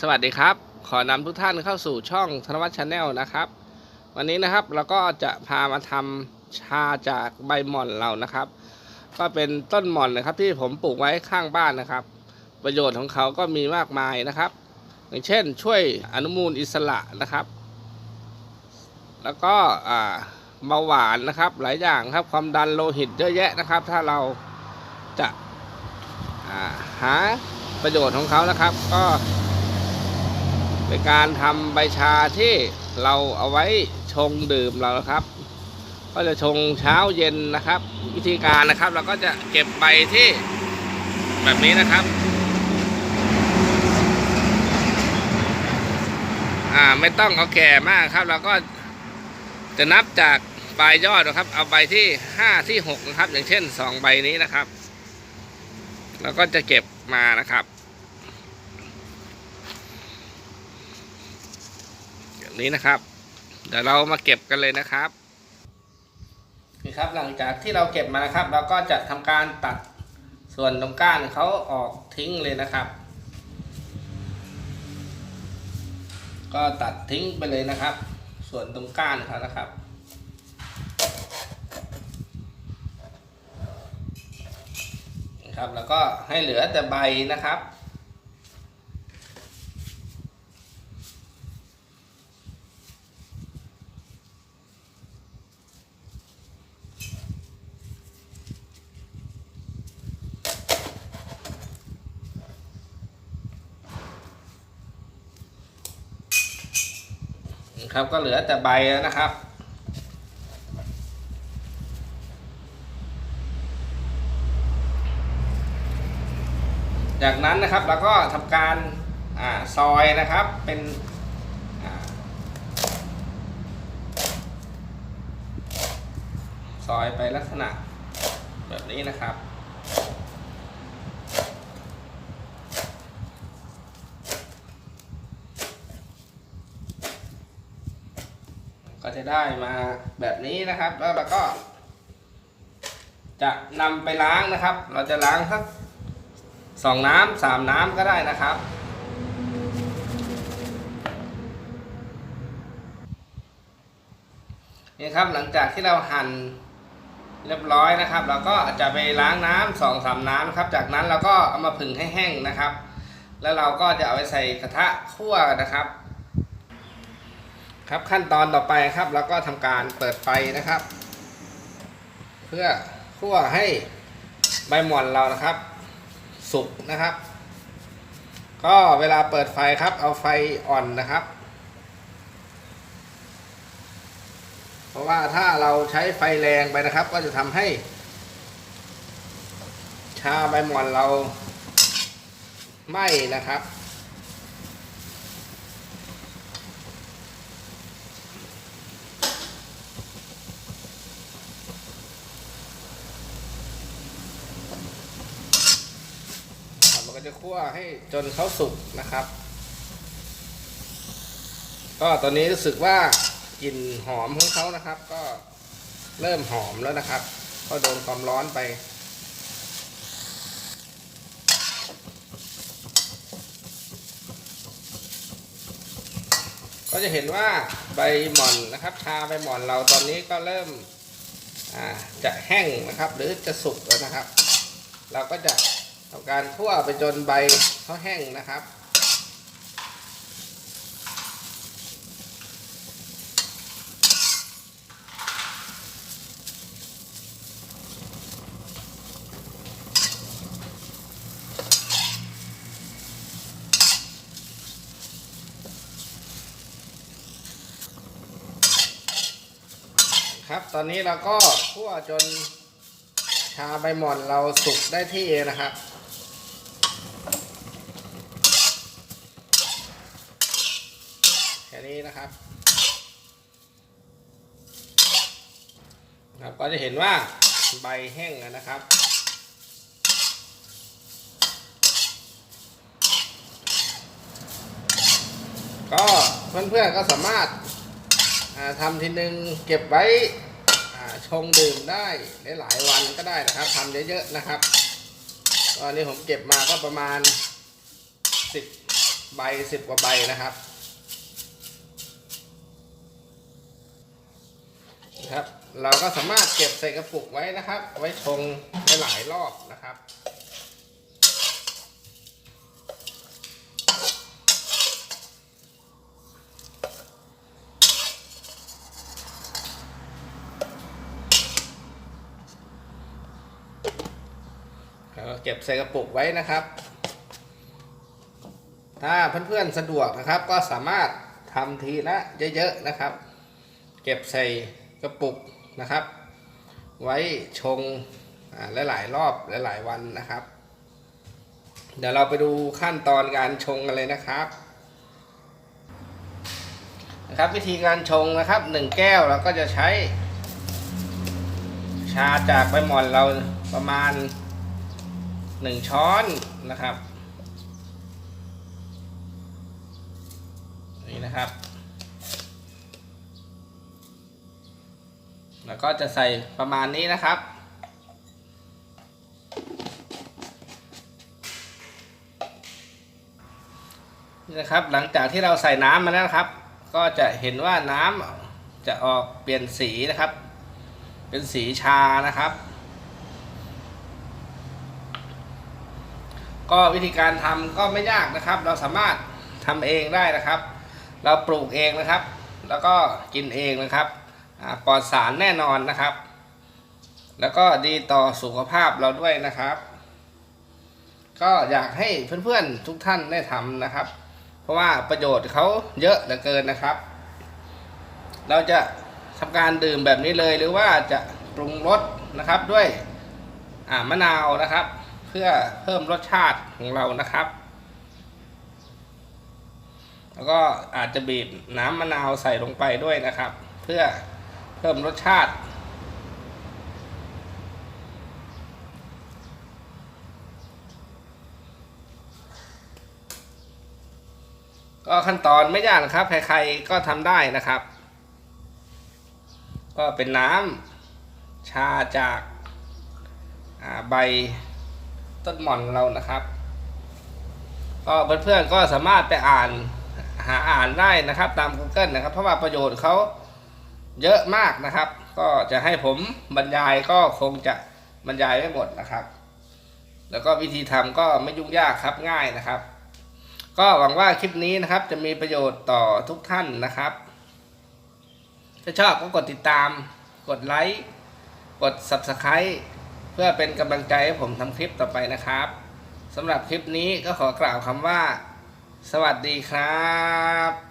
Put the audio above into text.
สวัสดีครับ ขอนำทุกท่านเข้าสู่ช่องธนวัฒน์ชาแนลนะครับ วันนี้นะครับเราก็จะพามาทำชาจากใบหม่อนเรานะครับ ก็เป็นต้นหม่อนนะครับ ที่ผมปลูกไว้ข้างบ้านนะครับ ประโยชน์ของเขาก็มีมากมายนะครับ อย่างเช่น ช่วยอนุมูลอิสระนะครับ แล้วก็เบาหวานนะครับ หลายอย่างครับความดันโลหิตเยอะแยะนะครับ ถ้าเราจะาหาประโยชน์ของเขานะครับ ก็ เป็นการทำใบชาที่เราเอาไว้ชงดื่มเราครับ ก็จะชงเช้าเย็นนะครับ วิธีการนะครับเราก็จะเก็บใบที่แบบนี้นะครับอ่าไม่ต้องเอาแก่มากครับ เราก็จะนับจากปลายยอดนะครับ เอาใบที่ห้าที่หกนะครับ อย่างเช่นสองใบนี้นะครับเราก็จะเก็บมานะครับ แบบ นี้นะครับ เดี๋ยวเรามาเก็บกันเลยนะครับนี่ครับหลังจากที่เราเก็บมานะครับ เราก็จะทำการตัดส่วนตรงก้านเขาออกทิ้งเลยนะครับ ก็ตัดทิ้งไปเลยนะครับ ส่วนตรงก้านเขานะครับนะครับแล้วก็ให้เหลือแต่ใบนะครับ ครับก็เหลือแต่ใบแล้วนะครับ จากนั้นนะครับเราก็ทำการอาซอยนะครับเป็นอ่าซอยไปลักษณะแบบนี้นะครับ ก็จะได้มาแบบนี้นะครับ แล้วเราก็ จะนำไปล้างนะครับ เราจะล้างสักสองน้ำสามน้ำก็ได้นะครับ นี่ครับหลังจากที่เราหั่นเรียบร้อยนะครับ เราก็จะไปล้างน้ำสองสามน้ำครับ จากนั้นเราก็เอามาผึ่งให้แห้งนะครับ แล้วเราก็จะเอาไปใส่กระทะคั่วนะครับ ครับขั้นตอนต่อไปครับเราก็ทำการเปิดไฟนะครับ เพื่อคั่วให้ใบหม่อนเรานะครับ สุกนะครับ ก็เวลาเปิดไฟครับ เอาไฟอ่อนนะครับ เพราะว่าถ้าเราใช้ไฟแรงไปนะครับ ก็จะทำให้ ชาใบหม่อนเราไหม้นะครับ ครับมันก็ จะคั่วให้จนเขาสุกนะครับ ก็ตอนนี้รู้สึกว่ากลิ่นหอมของเขานะครับ ก็เริ่มหอมแล้วนะครับ ก็โดนความร้อนไป ก็จะเห็นว่าใบหม่อนนะครับ ชาใบหม่อนเราตอนนี้ก็เริ่มจะแห้งนะครับ หรือจะสุกแล้วนะครับ เราก็จะ ทำการคั่วไปจนใบเขาแห้งนะครับ ครับตอนนี้เราก็คั่วจนชาใบหม่อนเราสุกได้ที่นะครับ แค่นี้นะครับครับ ก็จะเห็นว่าใบแห้งนะครับ ก็เพื่อนๆก็สามารถาทำทีนึงเก็บไว้ชงดื่มได้หลายวันก็ได้นะครับทำเยอะๆนะครับ ตอนนี้ผมเก็บมาก็ประมาณสิบใบใบสิบกว่าใบนะครับ นะครับ เราก็สามารถเก็บใส่กระปุกไว้นะครับ ไว้ชงได้หลายรอบนะครับเก็บใส่กระปุกไว้นะครับ ถ้าเพื่อนๆสะดวกนะครับก็สามารถทำทีละเยอะๆนะครับ เก็บใส่ กระปุกนะครับ ไว้ชงหลายๆรอบหลายๆวันนะครับ เดี๋ยวเราไปดูขั้นตอนการชงกันเลยนะครับนะครับวิธีการชงนะครับหนึ่งแก้วเราก็จะใช้ ชาจากใบหม่อนเราประมาณหนึ่งช้อนนะครับ นี่นะครับ แล้วก็จะใส่ประมาณนี้นะครับ นี่นะครับหลังจากที่เราใส่น้ำมาแล้วครับ ก็จะเห็นว่าน้ำจะออกเปลี่ยนสีนะครับ เป็นสีชานะครับ ก็วิธีการทำก็ไม่ยากนะครับ เราสามารถทำเองได้นะครับ เราปลูกเองนะครับ แล้วก็กินเองนะครับ ปลอดสารแน่นอนนะครับ แล้วก็ดีต่อสุขภาพเราด้วยนะครับ ก็อยากให้เพื่อนๆทุกท่านได้ทำนะครับ เพราะว่าประโยชน์เขาเยอะเหลือเกินนะครับ เราจะทำการดื่มแบบนี้เลยหรือว่าจะปรุงรสนะครับด้วยมะนาวนะครับ เพื่อเพิ่มรสชาติของเรานะครับแล้วก็อาจจะบีบน้ำมะนาวใส่ลงไปด้วยนะครับ เพื่อ เพิ่มรสชาติ ก็ขั้นตอนไม่ยากนะครับ ใครๆก็ทำได้นะครับ ก็เป็นน้ำชาจากาใบต้นหม่อนเรานะครับ ก็เพื่อนๆก็สามารถไปอ่านหาอ่านได้นะครับ ตาม Google นะครับ เพราะว่าประโยชน์เขา เยอะมากนะครับ ก็จะให้ผมบรรยายก็คงจะบรรยายไม่หมดนะครับ แล้วก็วิธีทำก็ไม่ยุ่งยากครับง่ายนะครับ ก็หวังว่าคลิปนี้นะครับ จะมีประโยชน์ต่อทุกท่านนะครับ ถ้าชอบก็กดติดตาม กดไลค์กด Subscribe เพื่อเป็นกำลังใจให้ผมทำคลิปต่อไปนะครับสำหรับคลิปนี้ก็ขอกล่าวคำว่า สวัสดีครับ